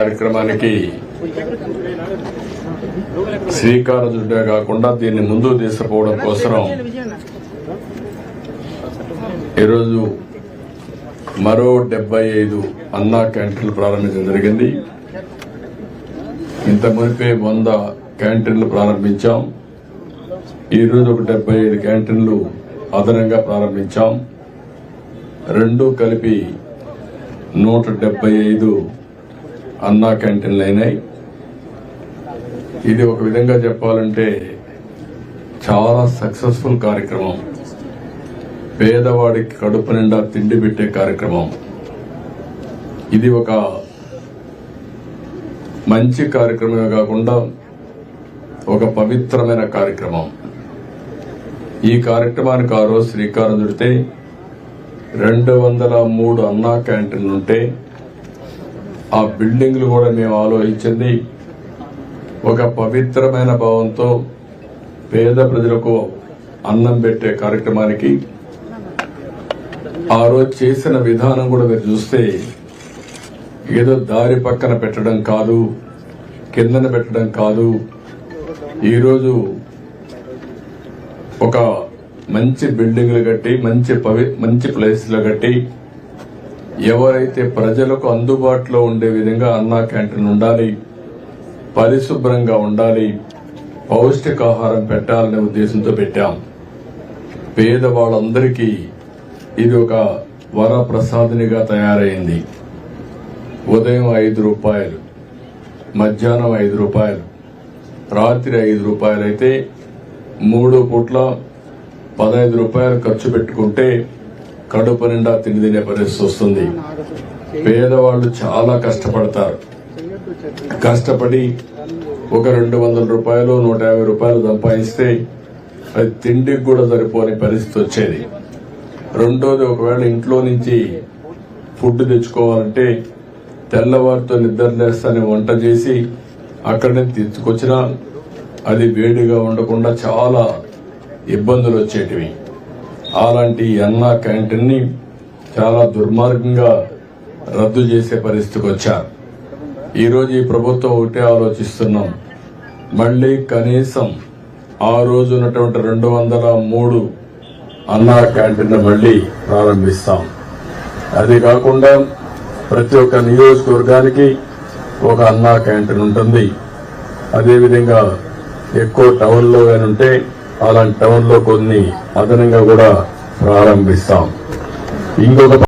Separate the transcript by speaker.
Speaker 1: కార్యక్రమానికి శ్రీకారం చుట్టే కాకుండా దీన్ని ముందుకు తీసుకుపోవడం కోసం ఈరోజు మరో డెబ్బై ఐదు అన్నా క్యాంటీన్లు ప్రారంభించడం జరిగింది. ఇంత మునిపే వంద క్యాంటీన్లు ప్రారంభించాం. ఈరోజు ఒక డెబ్బై ఐదు క్యాంటీన్లు అదనంగా ప్రారంభించాం. రెండు కలిపి నూట డెబ్బై ఐదు అన్నా క్యాంటీన్లు అయినాయి. ఇది ఒక విధంగా చెప్పాలంటే చాలా సక్సెస్ఫుల్ కార్యక్రమం. పేదవాడికి కడుపు నిండా తిండి పెట్టే కార్యక్రమం. ఇది ఒక మంచి కార్యక్రమమే కాకుండా ఒక పవిత్రమైన కార్యక్రమం. ఈ కార్యక్రమానికి ఆ రోజు శ్రీకారం చుడితే రెండు వందల మూడు అన్నా క్యాంటీన్లుంటే ఆ బిల్డింగ్లు కూడా మేము ఆలోచించింది ఒక పవిత్రమైన భావంతో పేద ప్రజలకు అన్నం పెట్టే కార్యక్రమానికి. ఆ రోజు చేసిన విధానం కూడా మీరు చూస్తే ఏదో దారి పక్కన పెట్టడం కాదు కిందన పెట్టడం కాదు. ఈరోజు ఒక మంచి బిల్డింగ్లు కట్టి మంచి పవి మంచి ప్లేస్లు కట్టి ఎవరైతే ప్రజలకు అందుబాటులో ఉండే విధంగా అన్నా క్యాంటీన్ ఉండాలి పరిశుభ్రంగా ఉండాలి పౌష్టికాహారం పెట్టాలనే ఉద్దేశంతో పెట్టాం. పేదవాళ్ళందరికీ ఇది ఒక వరప్రసాదినిగా తయారైంది. ఉదయం ఐదు రూపాయలు మధ్యాహ్నం ఐదు రూపాయలు రాత్రి ఐదు రూపాయలైతే మూడు పూట్ల పదహైదు రూపాయలు ఖర్చు పెట్టుకుంటే కడుపు నిండా తిండి తినే పరిస్థితి వస్తుంది. పేదవాళ్ళు చాలా కష్టపడతారు. కష్టపడి ఒక రెండు వందల రూపాయలు నూట యాభై రూపాయలు సంపాదిస్తే అది తిండికి కూడా సరిపోని పరిస్థితి వచ్చేది. రెండోది ఒకవేళ ఇంట్లో నుంచి ఫుడ్ తెచ్చుకోవాలంటే తెల్లవారితో నిద్ర లేస్తానే వంట చేసి అక్కడనే నుంచి అది వేడిగా ఉండకుండా చాలా ఇబ్బందులు వచ్చేటివి. అలాంటి అన్నా క్యాంటీన్ని చాలా దుర్మార్గంగా రద్దు చేసే పరిస్థితికి వచ్చారు. ఈరోజు ఈ ప్రభుత్వం ఒకటే ఆలోచిస్తున్నాం. మళ్ళీ కనీసం ఆ రోజు ఉన్నటువంటి రెండు వందల మూడు అన్నా క్యాంటీన్ మళ్ళీ ప్రారంభిస్తాం. అది కాకుండా ప్రతి ఒక్క నియోజకవర్గానికి ఒక అన్నా క్యాంటీన్ ఉంటుంది. అదేవిధంగా ఎక్కువ టౌన్లో కానీ ఉంటే అలాంటి టౌన్లో కొన్ని అదనంగా కూడా ప్రారంభిస్తాం. ఇంకొక